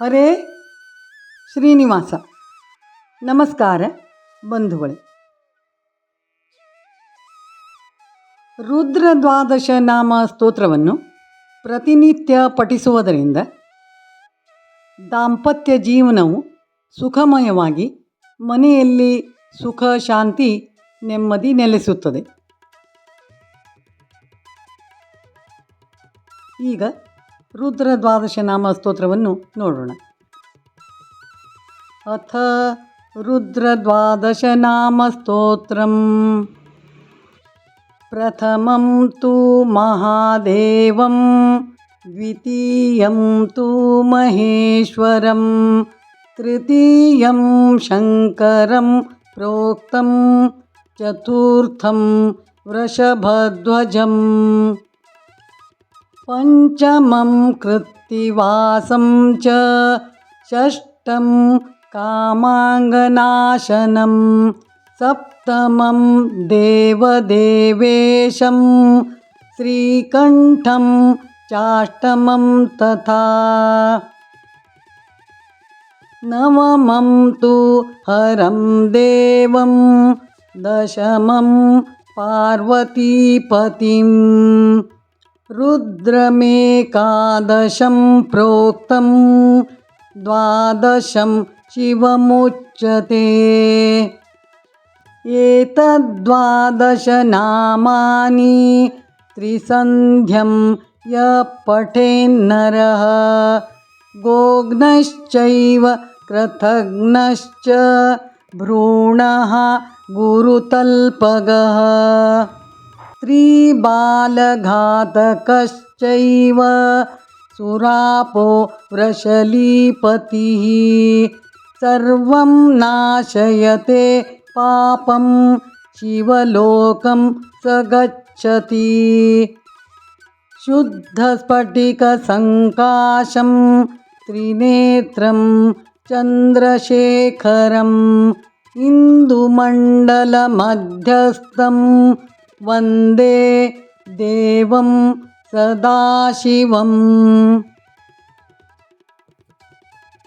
ಹರೇ ಶ್ರೀನಿವಾಸ. ನಮಸ್ಕಾರ ಬಂಧುಗಳೇ. ರುದ್ರ ದ್ವಾದಶ ನಾಮ ಸ್ತೋತ್ರವನ್ನು ಪ್ರತಿನಿತ್ಯ ಪಠಿಸುವುದರಿಂದ ದಾಂಪತ್ಯ ಜೀವನವು ಸುಖಮಯವಾಗಿ ಮನೆಯಲ್ಲಿ ಸುಖ, ಶಾಂತಿ, ನೆಮ್ಮದಿ ನೆಲೆಸುತ್ತದೆ. ಈಗ ರುದ್ರ ದ್ವಾದಶ ನಾಮ ಸ್ತೋತ್ರವನ್ನು ನೋಡೋಣ ಅಥ ರುದ್ರ ದ್ವಾದಶ ನಾಮ ಸ್ತೋತ್ರಂ प्रथमं तु महादेवं द्वितीयं तु महेश्वरं तृतीयं शङ्करं प्रोक्तं चतुर्थं वृषभध्वजम् पञ्चमं कृत्तिवासं च षष्ठं कामाङ्गनाशनं सप्तमं देवदेवेशं श्रीकण्ठं चाष्टमं तथा। नवमं तु हरं देवं दशमं पार्वतीपतिं रुद्रमेकादशं प्रोक्तं द्वादशं शिवमुच्यते। एतद्वादशनामानि त्रिसन्ध्यं यः पठेन्नरः गोघ्नश्चैव कृतघ्नश्च भ्रूणः गुरुतल्पगः। स्त्रीबालघातकश्चैव सुरापो वृषलीपतिः। सर्वं नाशयते पापं शिवलोकं स गच्छति शुद्धस्फटिकसङ्काशं त्रिनेत्रं चन्द्रशेखरम् इन्दुमण्डलमध्यस्थं वंदे देवं सदाशिवम्।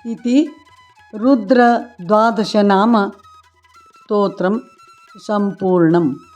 इति रुद्रद्वादशनाम सम्पूर्णम्।